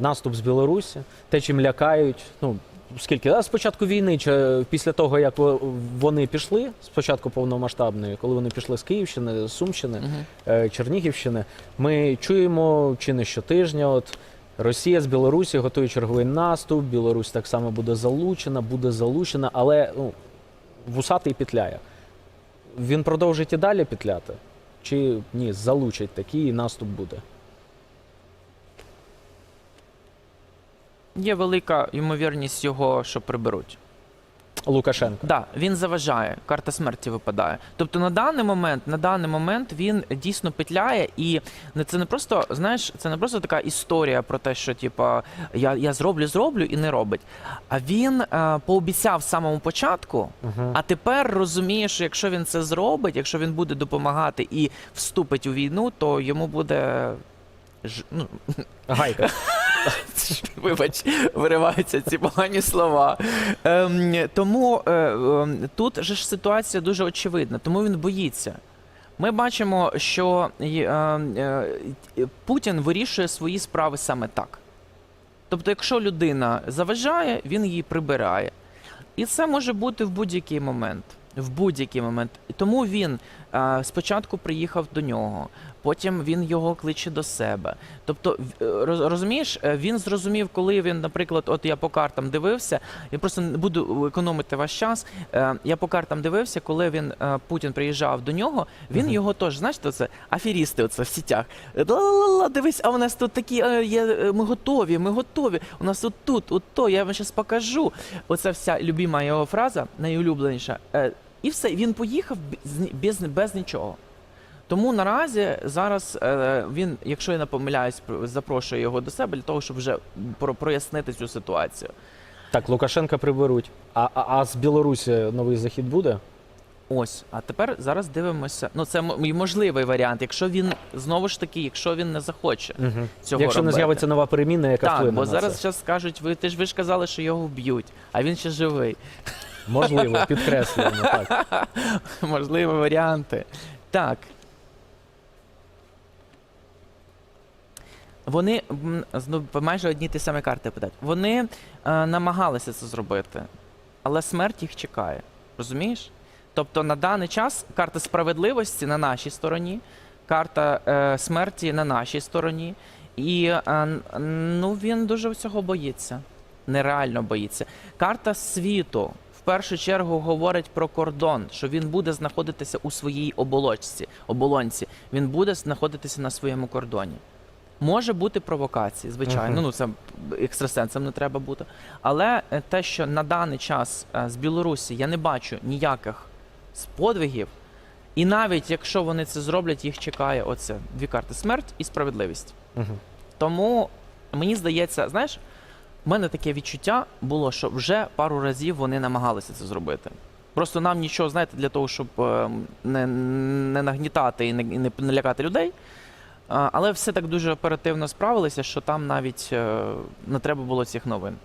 Наступ з Білорусі, те, чим лякають. Ну скільки спочатку війни, чи після того як вони пішли, спочатку повномасштабної, коли вони пішли з Київщини, з Сумщини, е, Чернігівщини, ми чуємо чи не щотижня. От Росія з Білорусі готує черговий наступ. Білорусь так само буде залучена, буде залучена, але ну, вусатий петляє. Він продовжить і далі петляти? Чи ні, залучать такий і наступ буде? Є велика ймовірність його, що приберуть. Лукашенко. Да, він заважає, карта смерті випадає. Тобто на даний момент, на даний момент він дійсно петляє, і це не просто, знаєш, це не просто така історія про те, що типа я, я зроблю, зроблю і не робить. А він е, пообіцяв з самого початку, Угу. а тепер розуміє, що якщо він це зробить, якщо він буде допомагати і вступить у війну, то йому буде. ж- Ну, Гайка. Вибач, вириваються ці погані слова. Ем, тому е, ем, тут же ж ситуація дуже очевидна, тому він боїться. Ми бачимо, що е, е, Путін вирішує свої справи саме так. Тобто, якщо людина заважає, він її прибирає. І це може бути в будь-який момент. В будь-який момент. Тому він е, спочатку приїхав до нього, потім він його кличе до себе. Тобто, е, роз- розумієш, е, він зрозумів, коли він, наприклад, от я по картам дивився, я просто не буду економити ваш час. Я по картам дивився, коли він Путін приїжджав до нього, він Мгм. його теж, знаєте, це аферісти оце в сітях. Ла-ла-ла, дивись, а у нас тут такі є, ми готові, ми готові. У нас от тут, от то, я вам зараз покажу. Оце вся любима його фраза, найулюбленіша. І все, він поїхав без, без, без нічого. Тому наразі зараз е, він, якщо я не помиляюсь, запрошує його до себе для того, щоб вже прояснити цю ситуацію. Так, Лукашенка приберуть. А, а, а з Білорусі новий захід буде? Ось, а тепер зараз дивимося. Ну, це можливий варіант, якщо він знову ж таки, якщо він не захоче Угу. цього Якщо не з'явиться нова переміна, яка так, вплине бо на зараз це. зараз скажуть, ви ти ж ви ж казали, що його вб'ють, а він ще живий. Можливо, підкреслюємо. Так. Можливі варіанти. Так. Вони м, майже одні ті самі карти питають. Вони е, намагалися це зробити, але смерть їх чекає. Розумієш? Тобто на даний час карта справедливості на нашій стороні, карта е, смерті на нашій стороні. І е, ну, він дуже цього боїться. Нереально боїться. Карта світу першу чергу говорить про кордон, що він буде знаходитися у своїй оболочці, оболонці. Він буде знаходитися на своєму кордоні. Може бути провокації, звичайно. Мгм. Ну це екстрасенсом не треба бути. Але е, те, що на даний час е, з Білорусі я не бачу ніяких з подвигів, і навіть якщо вони це зроблять, їх чекає оце дві карти смерть і справедливість. Угу. Тому мені здається, знаєш, в мене таке відчуття було, що вже пару разів вони намагалися це зробити. Просто нам нічого, знаєте, для того, щоб е, не, не нагнітати і не, не налякати людей. Але все так дуже оперативно справилися, що там навіть е, не треба було цих новин.